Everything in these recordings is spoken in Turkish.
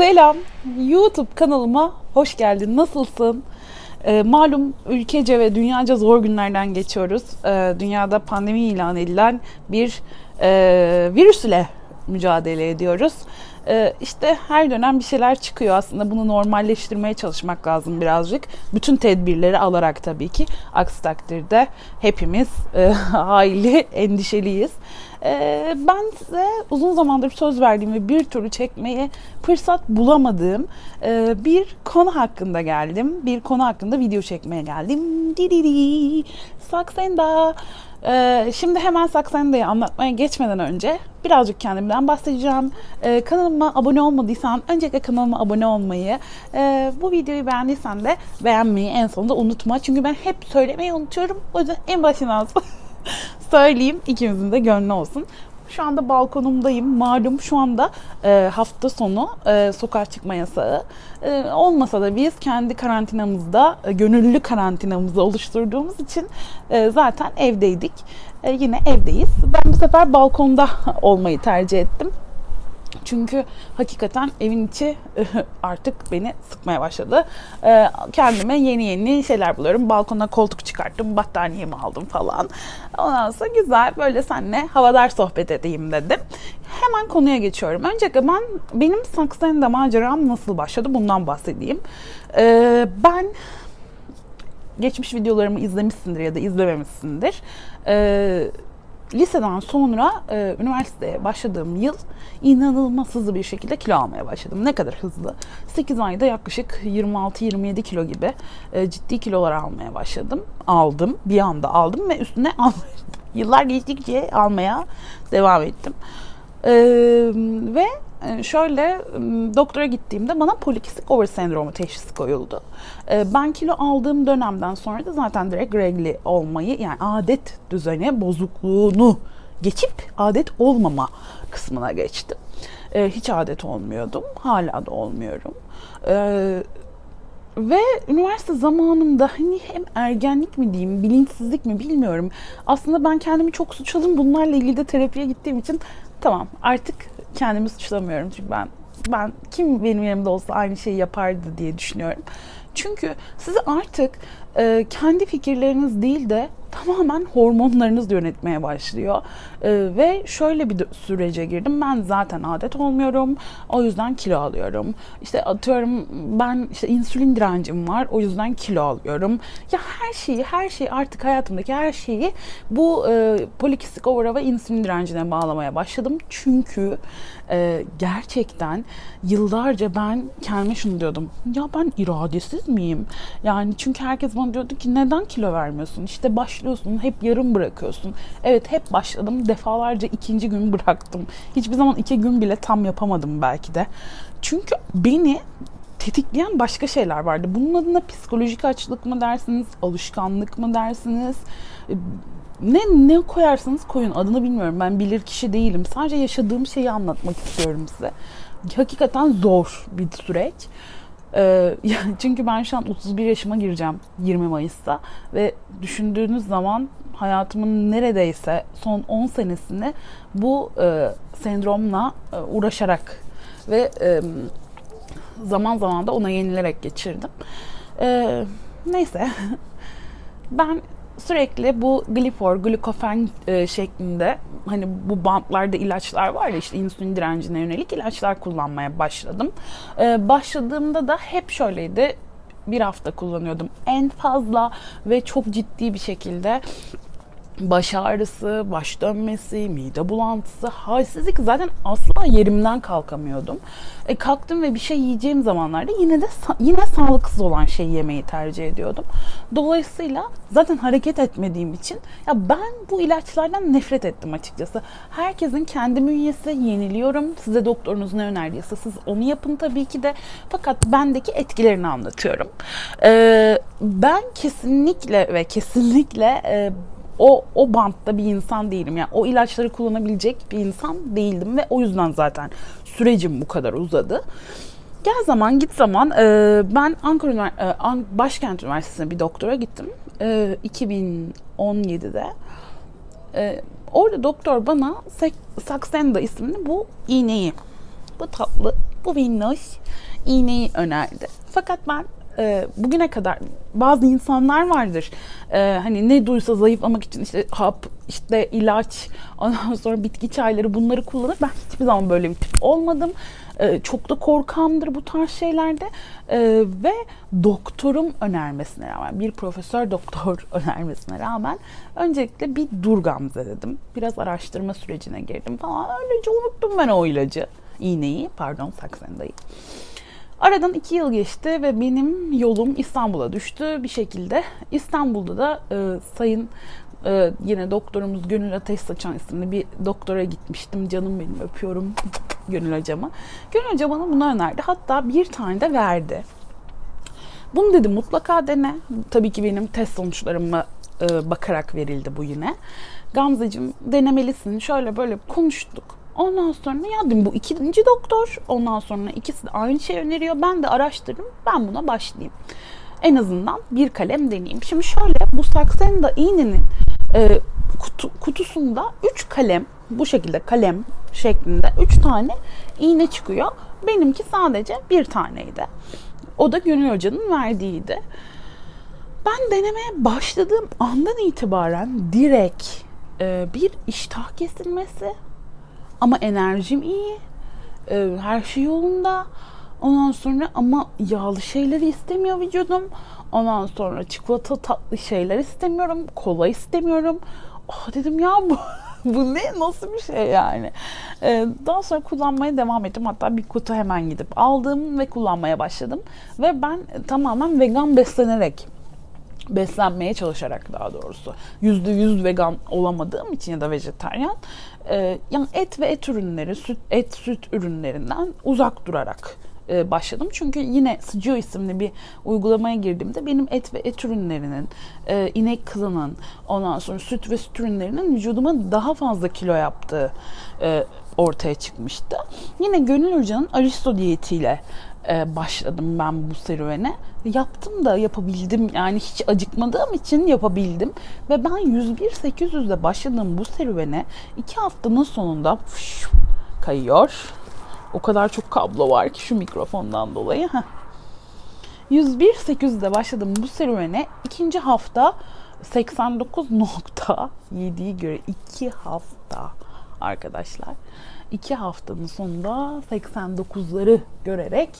Selam, YouTube kanalıma hoş geldin. Nasılsın? Ee, malum ülkece ve dünyaca zor günlerden geçiyoruz. Ee, dünyada pandemi ilan edilen bir e, virüs ile mücadele ediyoruz. Ee, işte her dönem bir şeyler çıkıyor aslında bunu normalleştirmeye çalışmak lazım birazcık. Bütün tedbirleri alarak tabii ki. Aksi takdirde hepimiz e, hayli endişeliyiz. Ee, ben size uzun zamandır söz verdiğim ve bir türlü çekmeye fırsat bulamadığım e, bir konu hakkında geldim. Bir konu hakkında video çekmeye geldim. Dididi, Saksenda. Ee, şimdi hemen Saksenda'yı anlatmaya geçmeden önce birazcık kendimden bahsedeceğim. Ee, kanalıma abone olmadıysan öncelikle kanalıma abone olmayı, e, bu videoyu beğendiysen de beğenmeyi en sonunda unutma. Çünkü ben hep söylemeyi unutuyorum. O yüzden en başından söyleyeyim ikimizin de gönlü olsun. Şu anda balkonumdayım. Malum şu anda e, hafta sonu e, sokağa çıkma yasağı. E, olmasa da biz kendi karantinamızda, e, gönüllü karantinamızı oluşturduğumuz için e, zaten evdeydik. E, yine evdeyiz. Ben bu sefer balkonda olmayı tercih ettim. Çünkü hakikaten evin içi artık beni sıkmaya başladı. Ee, Kendime yeni yeni şeyler buluyorum. Balkona koltuk çıkarttım, battaniyemi aldım falan. Ondan sonra güzel böyle seninle havadar sohbet edeyim dedim. Hemen konuya geçiyorum. Öncelikle ben benim saksayında maceram nasıl başladı bundan bahsedeyim. Ee, Ben geçmiş videolarımı izlemişsindir ya da izlememişsindir. Ee, liseden sonra e, üniversiteye başladığım yıl inanılmaz hızlı bir şekilde kilo almaya başladım. Ne kadar hızlı? 8 ayda yaklaşık 26-27 kilo gibi e, ciddi kilolar almaya başladım. Aldım. Bir anda aldım ve üstüne al yıllar geçtikçe almaya devam ettim. Ee, ve e, şöyle doktora gittiğimde bana polikistik over sendromu teşhisi koyuldu. Ee, ben kilo aldığım dönemden sonra da zaten direkt regli olmayı yani adet düzeni bozukluğunu geçip adet olmama kısmına geçtim. Ee, hiç adet olmuyordum. Hala da olmuyorum. Ee, ve üniversite zamanımda hani hem ergenlik mi diyeyim, bilinçsizlik mi bilmiyorum. Aslında ben kendimi çok suçladım. Bunlarla ilgili de terapiye gittiğim için tamam artık kendimi suçlamıyorum. Çünkü ben ben kim benim yerimde olsa aynı şeyi yapardı diye düşünüyorum. Çünkü sizi artık e, kendi fikirleriniz değil de tamamen hormonlarınız yönetmeye başlıyor. E, ve şöyle bir sürece girdim. Ben zaten adet olmuyorum. O yüzden kilo alıyorum. İşte atıyorum ben işte insülin direncim var. O yüzden kilo alıyorum. Ya her şeyi, her şeyi artık hayatımdaki her şeyi bu e, polikistik overa ve insülin direncine bağlamaya başladım. Çünkü e, gerçekten yıllarca ben kendime şunu diyordum. Ya ben iradesiz miyim? Yani çünkü herkes bana diyordu ki neden kilo vermiyorsun? İşte başlıyorsun hep yarım bırakıyorsun. Evet hep başladım. Defalarca ikinci gün bıraktım. Hiçbir zaman iki gün bile tam yapamadım belki de. Çünkü beni tetikleyen başka şeyler vardı. Bunun adına psikolojik açlık mı dersiniz, alışkanlık mı dersiniz? Ne ne koyarsanız koyun adını bilmiyorum. Ben bilir kişi değilim. Sadece yaşadığım şeyi anlatmak istiyorum size. Hakikaten zor bir süreç. Ee, çünkü ben şu an 31 yaşıma gireceğim 20 Mayıs'ta ve düşündüğünüz zaman hayatımın neredeyse son 10 senesini bu e, sendromla e, uğraşarak ve e, zaman zaman da ona yenilerek geçirdim. E, neyse ben sürekli bu glifor, glikofen e, şeklinde hani bu bantlarda ilaçlar var ya işte insülin direncine yönelik ilaçlar kullanmaya başladım. E, başladığımda da hep şöyleydi. Bir hafta kullanıyordum en fazla ve çok ciddi bir şekilde baş ağrısı, baş dönmesi, mide bulantısı, halsizlik zaten asla yerimden kalkamıyordum. E, kalktım ve bir şey yiyeceğim zamanlarda yine de yine sağlıksız olan şeyi yemeyi tercih ediyordum. Dolayısıyla zaten hareket etmediğim için ya ben bu ilaçlardan nefret ettim açıkçası. Herkesin kendi bünyesi yeniliyorum. Size doktorunuz ne önerdiyse siz onu yapın tabii ki de. Fakat bendeki etkilerini anlatıyorum. E, ben kesinlikle ve kesinlikle e, o o bantta bir insan değilim. Yani o ilaçları kullanabilecek bir insan değildim ve o yüzden zaten sürecim bu kadar uzadı. Gel zaman git zaman e, ben Ankara Ünivers- e, Başkent Üniversitesi'ne bir doktora gittim. E, 2017'de. E, orada doktor bana Saxenda ismini bu iğneyi, bu tatlı bu minnoş iğneyi önerdi. Fakat ben e, bugüne kadar bazı insanlar vardır. E, hani ne duysa zayıflamak için işte hap, işte ilaç, ondan sonra bitki çayları bunları kullanır. Ben hiçbir zaman böyle bir tip olmadım. E, çok da korkamdır bu tarz şeylerde. E, ve doktorum önermesine rağmen, bir profesör doktor önermesine rağmen öncelikle bir dur Gamze dedim. Biraz araştırma sürecine girdim falan. Öylece unuttum ben o ilacı. iğneyi, pardon saksendayı. Aradan iki yıl geçti ve benim yolum İstanbul'a düştü bir şekilde. İstanbul'da da e, sayın e, yine doktorumuz Gönül Ateş Saçan isimli bir doktora gitmiştim. Canım benim öpüyorum Gönül hocamı. Gönül hoca bana bunu önerdi. Hatta bir tane de verdi. Bunu dedi mutlaka dene. Tabii ki benim test sonuçlarıma e, bakarak verildi bu yine. Gamzeciğim denemelisin. Şöyle böyle konuştuk. Ondan sonra ya bu ikinci doktor. Ondan sonra ikisi de aynı şey öneriyor. Ben de araştırdım. Ben buna başlayayım. En azından bir kalem deneyeyim. Şimdi şöyle bu Saxenda iğnenin e, kutu, kutusunda 3 kalem bu şekilde kalem şeklinde 3 tane iğne çıkıyor. Benimki sadece bir taneydi. O da Gönül Hoca'nın verdiğiydi. Ben denemeye başladığım andan itibaren direkt e, bir iştah kesilmesi ama enerjim iyi. e, her şey yolunda. Ondan sonra ama yağlı şeyleri istemiyor vücudum. Ondan sonra çikolata tatlı şeyler istemiyorum. Kola istemiyorum. Oh dedim ya bu bu ne nasıl bir şey yani. Ee, daha sonra kullanmaya devam ettim. Hatta bir kutu hemen gidip aldım ve kullanmaya başladım. Ve ben tamamen vegan beslenerek beslenmeye çalışarak daha doğrusu yüzde yüz vegan olamadığım için ya da vejetaryen e, yani et ve et ürünleri süt et süt ürünlerinden uzak durarak e, başladım çünkü yine Sıcıyor isimli bir uygulamaya girdiğimde benim et ve et ürünlerinin e, inek kılının ondan sonra süt ve süt ürünlerinin vücuduma daha fazla kilo yaptığı e, ortaya çıkmıştı. Yine Gönül Hoca'nın Aristo diyetiyle e, başladım ben bu serüvene. Yaptım da yapabildim. Yani hiç acıkmadığım için yapabildim. Ve ben 101-800'de başladığım bu serüvene iki haftanın sonunda fış, kayıyor. O kadar çok kablo var ki şu mikrofondan dolayı. Heh. 101-800'de başladım bu serüvene. ikinci hafta 89.7'yi göre 2 hafta arkadaşlar. 2 haftanın sonunda 89'ları görerek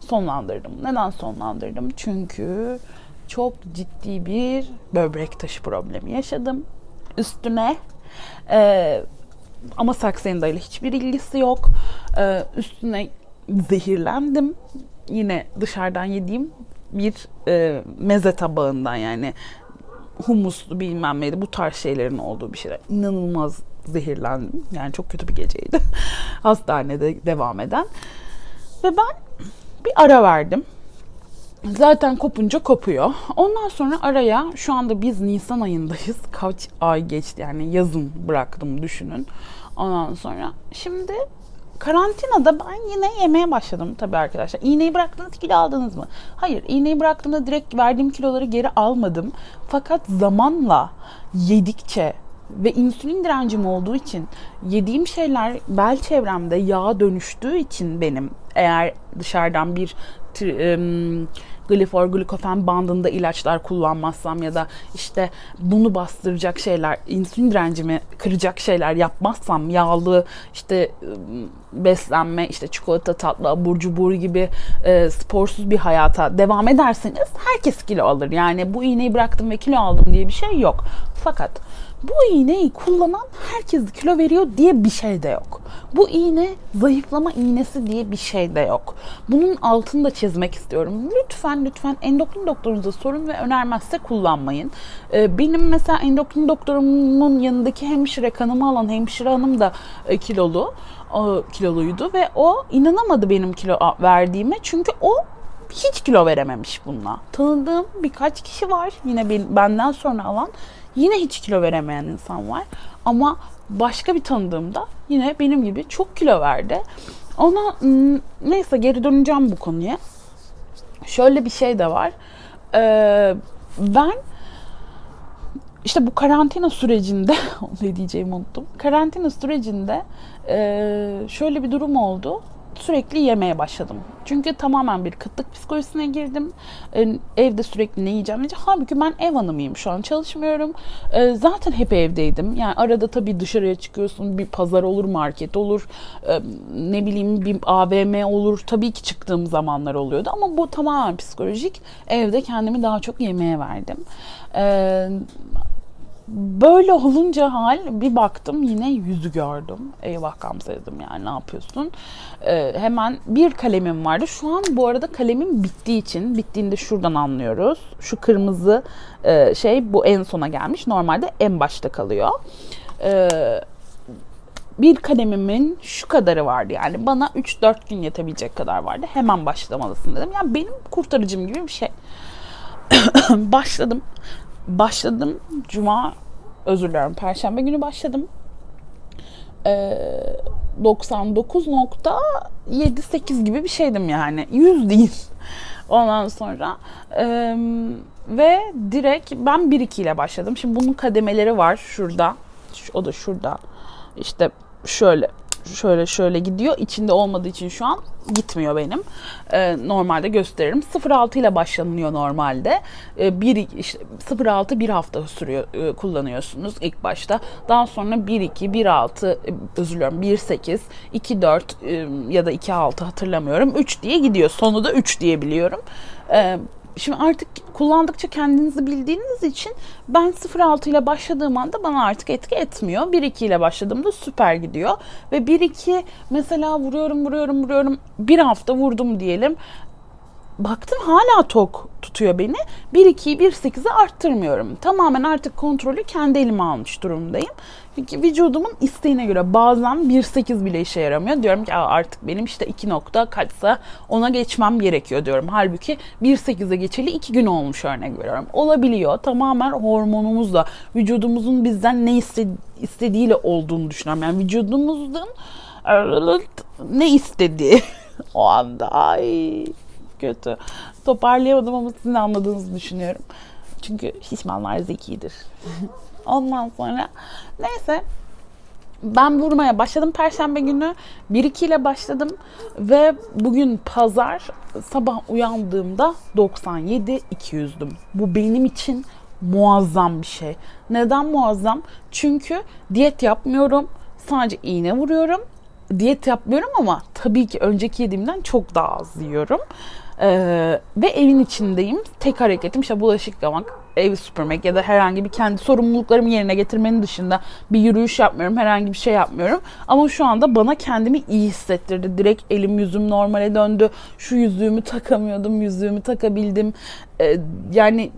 sonlandırdım. Neden sonlandırdım? Çünkü çok ciddi bir böbrek taşı problemi yaşadım. Üstüne e, ama saksenda ile hiçbir ilgisi yok. E, üstüne zehirlendim. Yine dışarıdan yediğim bir e, meze tabağından yani humuslu bilmem neydi bu tarz şeylerin olduğu bir şeyler. İnanılmaz zehirlendim. Yani çok kötü bir geceydi. Hastanede devam eden. Ve ben bir ara verdim. Zaten kopunca kopuyor. Ondan sonra araya şu anda biz Nisan ayındayız. Kaç ay geçti yani yazın bıraktım düşünün. Ondan sonra şimdi karantinada ben yine yemeye başladım tabii arkadaşlar. İğneyi bıraktınız kilo aldınız mı? Hayır iğneyi bıraktığımda direkt verdiğim kiloları geri almadım. Fakat zamanla yedikçe ve insülin direncim olduğu için yediğim şeyler bel çevremde yağa dönüştüğü için benim eğer dışarıdan bir glifor glikofen bandında ilaçlar kullanmazsam ya da işte bunu bastıracak şeyler, insülin direncimi kıracak şeyler yapmazsam yağlı işte beslenme, işte çikolata tatlı, abur cubur gibi e, sporsuz bir hayata devam ederseniz herkes kilo alır. Yani bu iğneyi bıraktım ve kilo aldım diye bir şey yok. Fakat bu iğneyi kullanan herkes kilo veriyor diye bir şey de yok. Bu iğne zayıflama iğnesi diye bir şey de yok. Bunun altını da çizmek istiyorum. Lütfen lütfen endokrin doktorunuza sorun ve önermezse kullanmayın. Ee, benim mesela endokrin doktorumun yanındaki hemşire kanımı alan hemşire hanım da e, kilolu o, kiloluydu ve o inanamadı benim kilo verdiğime çünkü o hiç kilo verememiş bununla. Tanıdığım birkaç kişi var yine benden sonra alan yine hiç kilo veremeyen insan var. Ama başka bir tanıdığımda yine benim gibi çok kilo verdi. Ona neyse geri döneceğim bu konuya. Şöyle bir şey de var. Ee, ben işte bu karantina sürecinde ne diyeceğimi unuttum. Karantina sürecinde e, şöyle bir durum oldu. Sürekli yemeye başladım. Çünkü tamamen bir kıtlık psikolojisine girdim. Ee, evde sürekli ne yiyeceğim diyeceğim. Halbuki ben ev hanımıyım. Şu an çalışmıyorum. Ee, zaten hep evdeydim. Yani arada tabii dışarıya çıkıyorsun. Bir pazar olur, market olur. Ee, ne bileyim bir AVM olur. Tabii ki çıktığım zamanlar oluyordu. Ama bu tamamen psikolojik. Evde kendimi daha çok yemeğe verdim. Böyle olunca hal bir baktım yine yüzü gördüm. Eyvah Gamze dedim yani ne yapıyorsun? Ee, hemen bir kalemim vardı. Şu an bu arada kalemim bittiği için bittiğinde şuradan anlıyoruz. Şu kırmızı e, şey bu en sona gelmiş. Normalde en başta kalıyor. Ee, bir kalemimin şu kadarı vardı yani bana 3-4 gün yetebilecek kadar vardı. Hemen başlamalısın dedim. Yani benim kurtarıcım gibi bir şey. Başladım başladım. Cuma özür dilerim. Perşembe günü başladım. Ee, 99.78 gibi bir şeydim yani. 100 değil. Ondan sonra e, ve direkt ben 1-2 ile başladım. Şimdi bunun kademeleri var şurada. O da şurada. İşte şöyle şöyle şöyle gidiyor. İçinde olmadığı için şu an gitmiyor benim. Ee, normalde gösteririm. 06 ile başlanıyor normalde. Ee, bir işte 06 bir hafta sürüyor e, kullanıyorsunuz ilk başta. Daha sonra 12 16 e, özür diliyorum 18 24 e, ya da 26 hatırlamıyorum. 3 diye gidiyor. Sonu da 3 diye biliyorum. Ee, Şimdi artık kullandıkça kendinizi bildiğiniz için ben 06 ile başladığım anda bana artık etki etmiyor. 1-2 ile başladığımda süper gidiyor. Ve 1-2 mesela vuruyorum vuruyorum vuruyorum bir hafta vurdum diyelim. Baktım hala tok tutuyor beni. 1-2'yi 1-8'e arttırmıyorum. Tamamen artık kontrolü kendi elime almış durumdayım. Çünkü vücudumun isteğine göre bazen 1.8 bile işe yaramıyor. Diyorum ki artık benim işte 2 nokta kaçsa ona geçmem gerekiyor diyorum. Halbuki 1.8'e geçeli 2 gün olmuş örnek veriyorum. Olabiliyor. Tamamen hormonumuzla, vücudumuzun bizden ne istediğiyle olduğunu düşünüyorum. Yani vücudumuzun ne istediği o anda. Ay kötü. Toparlayamadım ama sizin anladığınızı düşünüyorum. Çünkü şişmanlar zekidir. Ondan sonra neyse ben vurmaya başladım perşembe günü. 1-2 ile başladım ve bugün pazar sabah uyandığımda 97-200'düm. Bu benim için muazzam bir şey. Neden muazzam? Çünkü diyet yapmıyorum. Sadece iğne vuruyorum. Diyet yapmıyorum ama tabii ki önceki yediğimden çok daha az yiyorum. Ee, ve evin içindeyim. Tek hareketim işte bulaşık yıkamak, evi süpürmek ya da herhangi bir kendi sorumluluklarımı yerine getirmenin dışında bir yürüyüş yapmıyorum, herhangi bir şey yapmıyorum. Ama şu anda bana kendimi iyi hissettirdi. Direkt elim yüzüm normale döndü. Şu yüzüğümü takamıyordum, yüzüğümü takabildim. Ee, yani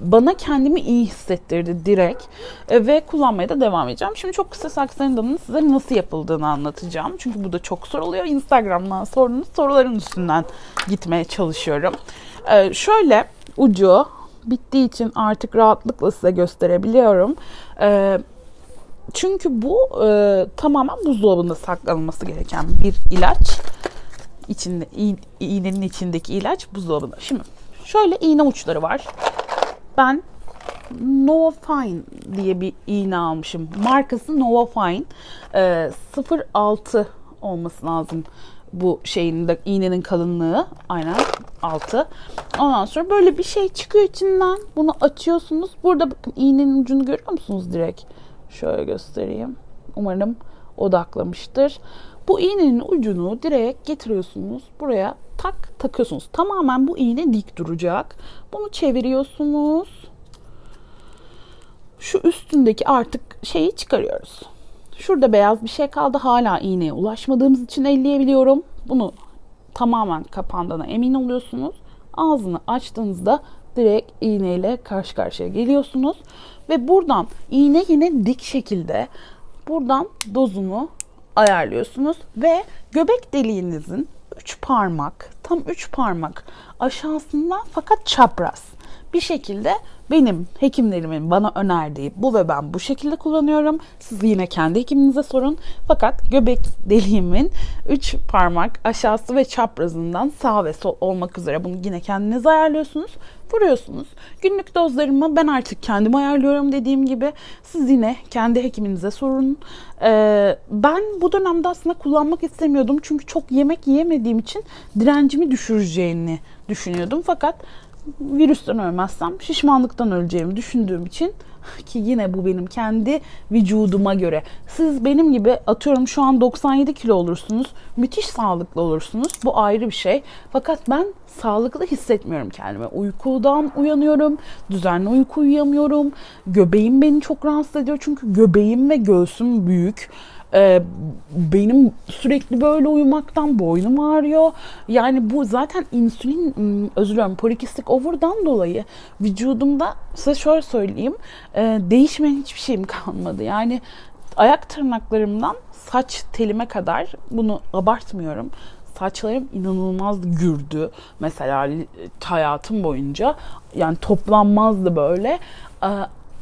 bana kendimi iyi hissettirdi direkt. Ee, ve kullanmaya da devam edeceğim. Şimdi çok kısa sakslarından size nasıl yapıldığını anlatacağım. Çünkü bu da çok soruluyor. Instagram'dan sorduğunuz soruların üstünden gitmeye çalışıyorum. Ee, şöyle ucu bittiği için artık rahatlıkla size gösterebiliyorum. Ee, çünkü bu e, tamamen buzdolabında saklanması gereken bir ilaç. İçinde iğnenin içindeki ilaç buzdolabında. Şimdi şöyle iğne uçları var. Ben Nova Fine diye bir iğne almışım. Markası Nova Fine. Ee, 06 olması lazım bu şeyin de iğnenin kalınlığı aynen altı. Ondan sonra böyle bir şey çıkıyor içinden. Bunu açıyorsunuz. Burada bakın iğnenin ucunu görüyor musunuz direkt? Şöyle göstereyim. Umarım odaklamıştır. Bu iğnenin ucunu direkt getiriyorsunuz. Buraya tak takıyorsunuz. Tamamen bu iğne dik duracak. Bunu çeviriyorsunuz. Şu üstündeki artık şeyi çıkarıyoruz. Şurada beyaz bir şey kaldı. Hala iğneye ulaşmadığımız için elleyebiliyorum. Bunu tamamen kapandığına emin oluyorsunuz. Ağzını açtığınızda direkt iğneyle karşı karşıya geliyorsunuz. Ve buradan iğne yine dik şekilde buradan dozunu ayarlıyorsunuz. Ve göbek deliğinizin 3 parmak, tam 3 parmak aşağısından fakat çapraz bir şekilde benim hekimlerimin bana önerdiği bu ve ben bu şekilde kullanıyorum. Siz yine kendi hekiminize sorun. Fakat göbek deliğimin 3 parmak aşağısı ve çaprazından sağ ve sol olmak üzere bunu yine kendiniz ayarlıyorsunuz. Vuruyorsunuz. Günlük dozlarımı ben artık kendim ayarlıyorum dediğim gibi. Siz yine kendi hekiminize sorun. Ee, ben bu dönemde aslında kullanmak istemiyordum. Çünkü çok yemek yiyemediğim için direncimi düşüreceğini düşünüyordum. Fakat virüsten ölmezsem şişmanlıktan öleceğimi düşündüğüm için ki yine bu benim kendi vücuduma göre. Siz benim gibi atıyorum şu an 97 kilo olursunuz. Müthiş sağlıklı olursunuz. Bu ayrı bir şey. Fakat ben sağlıklı hissetmiyorum kendimi. Uykudan uyanıyorum. Düzenli uyku uyuyamıyorum. Göbeğim beni çok rahatsız ediyor. Çünkü göbeğim ve göğsüm büyük. Ee, benim sürekli böyle uyumaktan boynum ağrıyor. Yani bu zaten insülin, özür dilerim, polikistik over'dan dolayı vücudumda size şöyle söyleyeyim, e, değişmeyen hiçbir şeyim kalmadı. Yani ayak tırnaklarımdan saç telime kadar bunu abartmıyorum. Saçlarım inanılmaz gürdü. Mesela hayatım boyunca yani toplanmazdı böyle.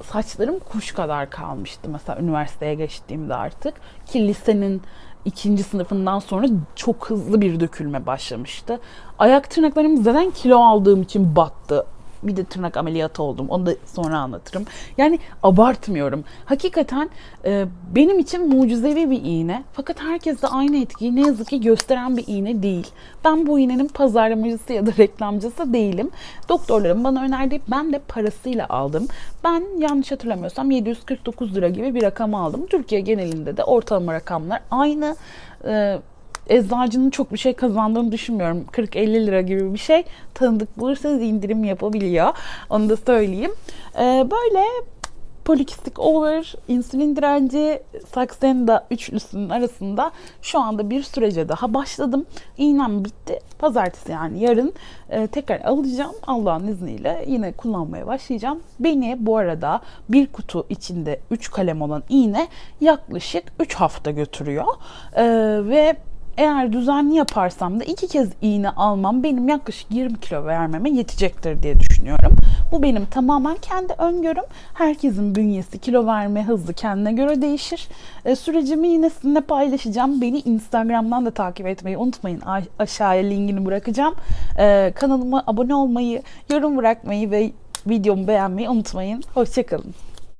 Saçlarım kuş kadar kalmıştı mesela üniversiteye geçtiğimde artık ki lisenin ikinci sınıfından sonra çok hızlı bir dökülme başlamıştı. Ayak tırnaklarım zaten kilo aldığım için battı. Bir de tırnak ameliyatı oldum. Onu da sonra anlatırım. Yani abartmıyorum. Hakikaten e, benim için mucizevi bir iğne. Fakat herkes de aynı etkiyi ne yazık ki gösteren bir iğne değil. Ben bu iğnenin pazarlamacısı ya da reklamcısı değilim. Doktorlarım bana önerdi. Ben de parasıyla aldım. Ben yanlış hatırlamıyorsam 749 lira gibi bir rakam aldım. Türkiye genelinde de ortalama rakamlar aynı. E, eczacının çok bir şey kazandığını düşünmüyorum. 40-50 lira gibi bir şey. Tanıdık bulursanız indirim yapabiliyor. Onu da söyleyeyim. Ee, böyle polikistik over, insülin direnci, saksenda üçlüsünün arasında şu anda bir sürece daha başladım. İğnem bitti. Pazartesi yani yarın e, tekrar alacağım. Allah'ın izniyle yine kullanmaya başlayacağım. Beni bu arada bir kutu içinde 3 kalem olan iğne yaklaşık 3 hafta götürüyor. Ee, ve eğer düzenli yaparsam da iki kez iğne almam benim yaklaşık 20 kilo vermeme yetecektir diye düşünüyorum. Bu benim tamamen kendi öngörüm. Herkesin bünyesi kilo verme hızı kendine göre değişir. E, sürecimi yine sizinle paylaşacağım. Beni Instagram'dan da takip etmeyi unutmayın. A- aşağıya linkini bırakacağım. E, kanalıma abone olmayı, yorum bırakmayı ve videomu beğenmeyi unutmayın. Hoşçakalın.